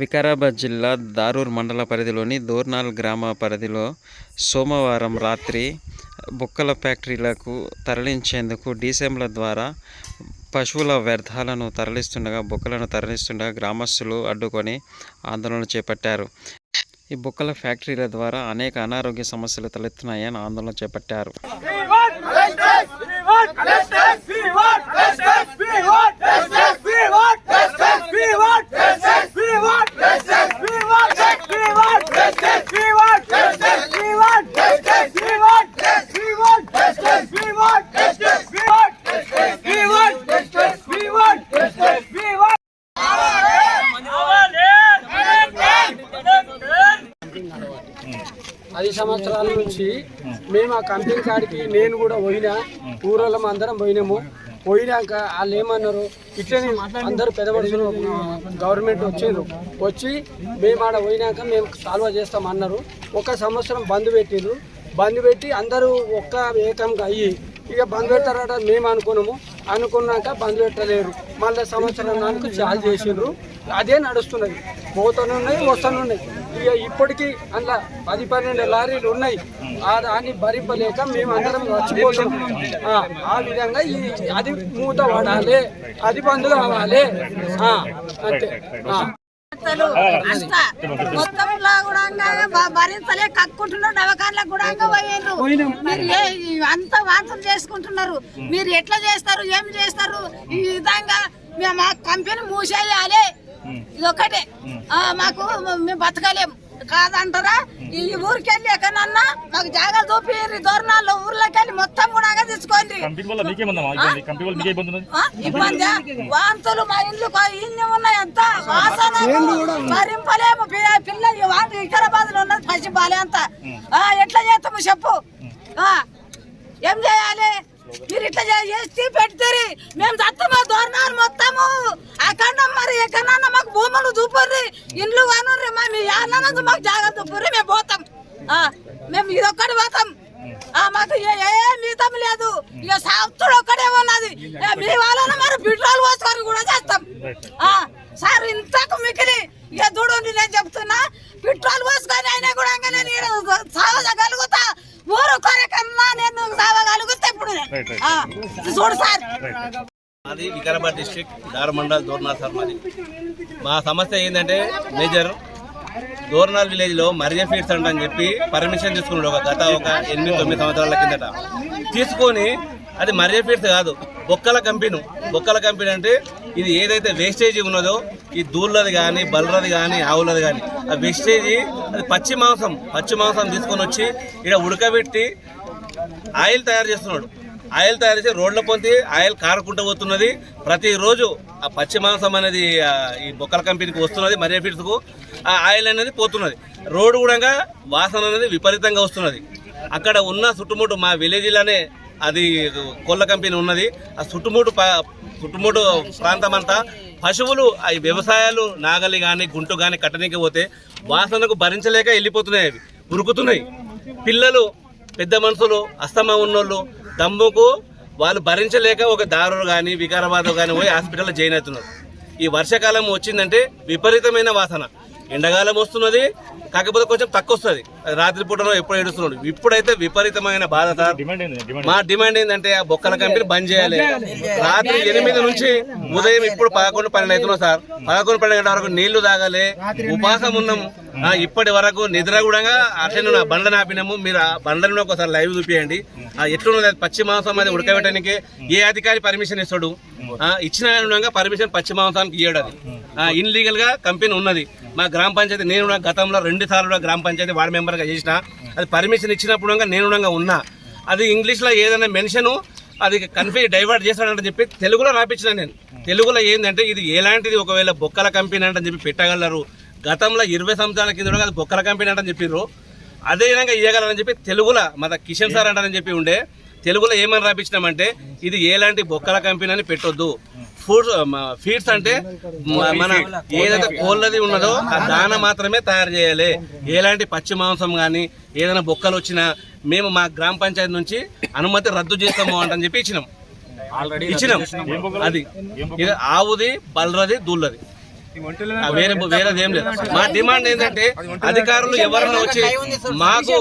వికారాబాద్ జిల్లా దారూర్ మండల పరిధిలోని దోర్నాల్ గ్రామ పరిధిలో సోమవారం రాత్రి బుక్కల ఫ్యాక్టరీలకు తరలించేందుకు డీసీఎంల ద్వారా పశువుల వ్యర్థాలను తరలిస్తుండగా బుక్కలను తరలిస్తుండగా గ్రామస్తులు అడ్డుకొని ఆందోళన చేపట్టారు. ఈ బుక్కల ఫ్యాక్టరీల ద్వారా అనేక అనారోగ్య సమస్యలు తలెత్తున్నాయని ఆందోళన చేపట్టారు. పది సంవత్సరాల నుంచి మేము ఆ కంపెనీ కాడికి నేను కూడా పోయినా ఊరోళ్ళం అందరం పోయినాము. పోయినాక వాళ్ళు ఏమన్నారు? ఇట్లనే అందరూ పెద్ద మనుషులు గవర్నమెంట్ వచ్చిండ్రు వచ్చి మేము ఆడ పోయినాక మేము సాల్వ్ చేస్తాం అన్నారు. ఒక సంవత్సరం బంద్ పెట్టిండ్రు బంద్ పెట్టి అందరూ ఒక్క ఏకంగా అయ్యి ఇక బంద్ పెట్టారట మేము అనుకున్నాము. అనుకున్నాక బంద్ పెట్టలేరు. మళ్ళీ సంవత్సరం నాలుగు చాలు చేసిండ్రు. అదే నడుస్తున్నది. పోతూనే ఉన్నాయి వస్తూనే ఉన్నాయి. ఇక ఇప్పటికీ అందులో పది పన్నెండు లారీలు ఉన్నాయి. దాన్ని భరింపలేక మేము అందరం చచ్చిపోతున్నాం ఆ, విధంగా ఈ అది మూత పడాలి అది బంద్ కావాలి. అంతే. మొత్తంలో కూడా బ- భరించలే కక్కుంటున్నారు దవాఖాన్ల కూడా పోయిండ్రు మీరు అంత వాంతం చేసుకుంటున్నారు. మీరు ఎట్లా చేస్తారు ఏం చేస్తారు? ఈ విధంగా మేము కంపెనీ మూసేయాలి. ఇది ఒకటే ఆ, మాకు మేము బతకలేం. కాదంటారా? ఈ ఊరికి వెళ్ళి ఎక్కడన్నా మాకు జాగా చూపి దూరణాల్లో ఊర్లోకి వెళ్ళి మొత్తం కూడా తీసుకోండి వాంతులు మా ఇల్లు ఇన్ని ఉన్నాయి అంత. వాసన భరింపలేము. పి- పిల్లలు వాంతి వికారాబాద్లో ఉన్నది పసి బాలే అంత ఆ, ఎట్లా చేస్తాము చెప్పు. ఆ, ఏం చేయాలి? మీరు ఇట్లా చేసి పెడతారు. మేము దత్తమా దోరణాలు మొత్తము. అక్కడ మరి ఎక్కడన్నా మాకు భూములు చూపర్రి. ఇండ్లు కానుర్రి. మా మీ అన్నది మాకు జాగ్రత్త చూపర్రి. మేము పోతాం. ఆ, మేము ఇదొక్కటి పోతాం. ఆ మాకు ఏ- ఏం మిగతం లేదు. ఇక ఒక్కటి ఒక్కడే ఉన్నది ఏ, మీ వాళ్ళని మరి పెట్రోల్ పోసుకొని కూడా చేస్తాం ఆ సార్ ఇంతకు మిగిలి ఇక చూడండి నేను చెప్తున్నా పెట్రోల్ పోసుకొని అయినా కూడా ఇంకా నేను ఈడ సాగగలుగుతా ఊరు కొరకన్నా నేను సాగగలుగుతా ఇప్పుడు నేను. ఆ, చూడు సార్. మాది వికారాబాద్ డిస్ట్రిక్ట్ దారమండల్ దోర్నాల్ సార్ మాది. మా సమస్య ఏంటంటే మేజర్ దోర్నాల్ విలేజ్లో మర్య ఫీడ్స్ అంట అని చెప్పి పర్మిషన్ తీసుకున్నాడు ఒక గత ఒక ఎనిమిది తొమ్మిది సంవత్సరాల కిందట. తీసుకొని అది మర్య ఫీడ్స్ కాదు బొక్కల కంపెనీ. బొక్కల కంపెనీ అంటే ఇది ఏదైతే వేస్టేజ్ ఉన్నదో ఈ దూళ్ళది కానీ బల్లరది కానీ ఆవులది కానీ ఆ వేస్టేజ్ అది పచ్చి మాంసం పచ్చి మాంసం తీసుకొని వచ్చి ఇక్కడ ఉడకబెట్టి ఆయిల్ తయారు చేస్తున్నాడు. ఆయిల్ తయారు చేసి రోడ్ల పొంది ఆయిల్ కారకుండా పోతున్నది. ప్రతిరోజు ఆ పచ్చి మాంసం అనేది ఈ బొక్కల కంపెనీకి వస్తున్నది మరేఫిట్స్కు ఆ ఆయిల్ అనేది పోతున్నది. రోడ్డు కూడా వాసన అనేది విపరీతంగా వస్తున్నది. అక్కడ ఉన్న చుట్టుముట్టు మా విలేజ్లోనే అది కోళ్ళ కంపెనీ ఉన్నది. ఆ చుట్టుముట్టు చుట్టుముట్టు ప్రాంతం అంతా పశువులు అవి వ్యవసాయాలు నాగలి కానీ గుంటు కానీ కట్టనీకి పోతే వాసనకు భరించలేక వెళ్ళిపోతున్నాయి అవి. ఉరుకుతున్నాయి. పిల్లలు పెద్ద మనుషులు అస్తమ ఉన్నోళ్ళు దమ్ముకు వాళ్ళు భరించలేక ఒక దారులు కానీ వికారాబాద్ కానీ పోయి హాస్పిటల్లో జాయిన్ అవుతున్నారు. ఈ వర్షాకాలం వచ్చిందంటే విపరీతమైన వాసన. ఎండాకాలం వస్తున్నది కాకపోతే కొంచెం తక్కువ వస్తుంది రాత్రిపూటలో ఎప్పుడు ఏడుస్తున్నాడు. ఇప్పుడైతే విపరీతమైన బాధ సార్. డిమాండ్ ఏంది? డిమాండ్ మా డిమాండ్ ఏంటంటే ఆ బొక్కల కంపెనీ బంద్ చేయాలి. రాత్రి ఎనిమిది నుంచి ఉదయం ఇప్పుడు పదకొండు పన్నెండు అవుతున్నాం సార్. పదకొండు పన్నెండు గంటల వరకు నీళ్ళు తాగాలి. ఉపాసం ఉన్నాము ఆ, ఇప్పటి వరకు నిద్ర కూడా అట్లనే నా బండ్లను ఆపినాము. మీరు ఆ బండ్లను ఒకసారి లైవ్ చూపియండి. ఆ, ఎట్లున్నది? అది పచ్చి మాంసం అది ఉడకబెట్టడానికి ఏ అధికారి పర్మిషన్ ఇస్తాడు? ఆ, ఇచ్చిన పర్మిషన్ పచ్చి మాంసానికి అది. ఇన్లీగల్గా కంపెనీ ఉన్నది. మా గ్రామ పంచాయతీ నేను కూడా గతంలో రెండు సార్లు కూడా గ్రామ పంచాయతీ వార్డు మెంబర్గా చేసిన. అది పర్మిషన్ ఇచ్చినప్పుడు నేను కూడా ఉన్నా. అది ఇంగ్లీష్లో ఏదైనా మెన్షన్ అది కన్ఫ్యూజ్ డైవర్ట్ చేస్తాడంటే చెప్పి తెలుగులో రాపించిన నేను. తెలుగులో ఏంటంటే ఇది ఎలాంటిది? ఒకవేళ బొక్కల కంపెనీ అంటని చెప్పి పెట్టగలరు. గతంలో ఇరవై సంవత్సరాల కింద కూడా అది బొక్కల కంపెనీ అంటని చెప్పిర్రు. అదే విధంగా ఇవ్వగలరని చెప్పి తెలుగులో మన కిషన్ సార్ అంటారని చెప్పి ఉండే. తెలుగులో ఏమని రాపించినామంటే ఇది ఎలాంటి బొక్కల కంపెనీ అని పెట్టొద్దు. ఫుడ్ ఫీడ్స్ అంటే మన ఏదైతే కోళ్ళది ఉన్నదో ఆ దాన మాత్రమే తయారు చేయాలి. ఎలాంటి పచ్చి మాంసం కానీ ఏదైనా బొక్కలు వచ్చినా మేము మా గ్రామ పంచాయతీ నుంచి అనుమతి రద్దు చేస్తాము అంటని చెప్పి ఇచ్చినాం. ఇచ్చినాం. అది ఇది ఆవుది బలరది దూళ్ళది. వేరే వేరేది ఏం లేదు. మా డిమాండ్ ఏంటంటే అధికారులు ఎవరన్నా వచ్చి మాకు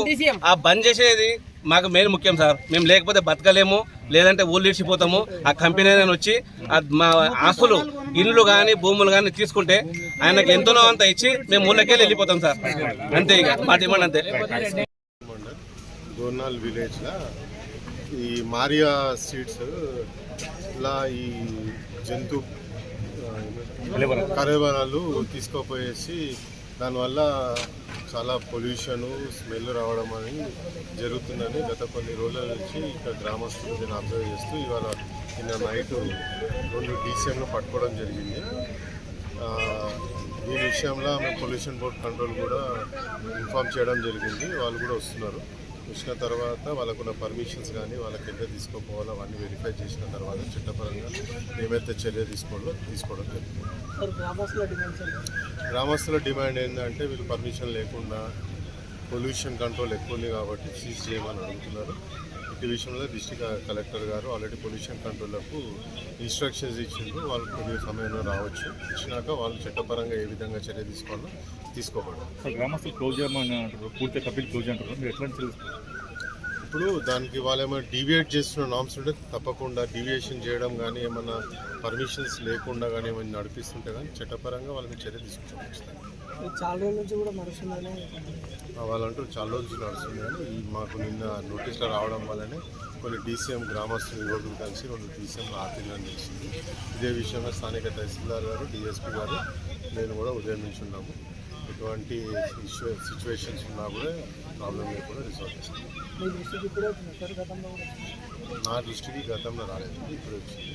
ఆ బంద్ చేసేది మాకు మెయిన్ ముఖ్యం సార్. మేము లేకపోతే బతకలేము లేదంటే ఊళ్ళు ఇడిచిపోతాము ఆ కంపెనీ ఆయన వచ్చి మా ఆస్తులు ఇల్లు కానీ భూములు కానీ తీసుకుంటే ఆయనకి ఎంతనో అంత ఇచ్చి మేము ఊళ్ళకెళ్ళి వెళ్ళిపోతాం సార్. అంతే ఇక మా డిమాండ్ అంతే. మండల్ విలేజ్లో ఈ మారియా సీడ్స్ ఇలా ఈ జంతు కరేబరాలు తీసుకోపోయేసి దానివల్ల చాలా పొల్యూషన్ స్మెల్ రావడం అని జరుగుతుందని గత కొన్ని రోజుల నుంచి ఇక్కడ గ్రామస్తులు నేను అబ్జర్వ్ చేస్తూ ఇవాళ నిన్న నైట్ రెండు డీసీఎంలు పట్టుకోవడం జరిగింది. ఈ విషయంలో మేము పొల్యూషన్ బోర్డ్ కంట్రోల్ కూడా ఇన్ఫామ్ చేయడం జరిగింది. వాళ్ళు కూడా వస్తున్నారు. వచ్చిన తర్వాత వాళ్ళకున్న పర్మిషన్స్ కానీ వాళ్ళకి ఎంత తీసుకోపోవాలో అవన్నీ వెరిఫై చేసిన తర్వాత చట్టపరంగా ఏమైతే చర్య తీసుకోవాలో తీసుకోవడం జరుగుతుంది. గ్రామస్తుల డిమాండ్ ఏంటంటే వీళ్ళు పర్మిషన్ లేకుండా పొల్యూషన్ కంట్రోల్ ఎక్కువ ఉంది కాబట్టి సీజ్ చేయమని అడుగుతున్నారు. ఈ విషయంలో డిస్టిక్ కలెక్టర్ గారు ఆల్రెడీ పొల్యూషన్ కంట్రోల్లకు ఇన్స్ట్రక్షన్స్ ఇచ్చిండ్రు. వాళ్ళు కొద్ది సమయంలో రావచ్చు. ఇచ్చినాక వాళ్ళు చట్టపరంగా ఏ విధంగా చర్య తీసుకోవాలో తీసుకోబడరు గ్రామస్తులు క్లోజ్ చేయమని అంటారు కపిల్ క్లోజ్ అంటారు మీరు ఎట్లాంటి ఇప్పుడు దానికి వాళ్ళు ఏమైనా డీవియేట్ చేస్తున్న నామ్స్ ఉంటే తప్పకుండా డీవియేషన్ చేయడం కానీ ఏమైనా పర్మిషన్స్ లేకుండా కానీ ఏమైనా నడిపిస్తుంటే కానీ చట్టపరంగా వాళ్ళ మీద చర్య తీసుకుంటాం ఖచ్చితంగా. చాలా రోజుల నుంచి కూడా నడుస్తుందని ఆ వాళ్ళంటూ చాలా రోజులు నడుస్తుంది కానీ ఈ మాకు నిన్న నోటీసులు రావడం వల్లనే కొన్ని డీసీఎం గ్రామస్తులు యువకులు కలిసి రెండు డీసీఎంలు ఆపిల్లని తెలిసింది ఇదే విషయంలో స్థానిక తహసీల్దార్ గారు డిఎస్పీ గారు నేను కూడా ఉదయం నుంచి ఉన్నాము. ఎటువంటి సిచ్యువేషన్స్ ఉన్నా కూడా ప్రాబ్లం లేకుండా రిసాల్వ్ చేస్తాం. మీ దృష్టికి ఇప్పుడే వచ్చింది? సార్ గతంలో నా దృష్టికి గతంలో రాలేదు. ఇప్పుడు వచ్చింది.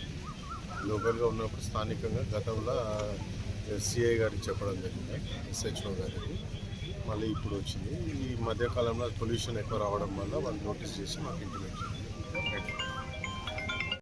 లోకల్గా ఉన్నప్పుడు స్థానికంగా గతంలో సిఐ గారికి చెప్పడం జరిగింది ఎస్హెచ్ఓ గారికి. మళ్ళీ ఇప్పుడు వచ్చింది. ఈ మధ్యకాలంలో పొల్యూషన్ ఎక్కువ రావడం వల్ల వాళ్ళు నోటీస్ చేసి మాకు ఇంటిమేట్ చేయాలి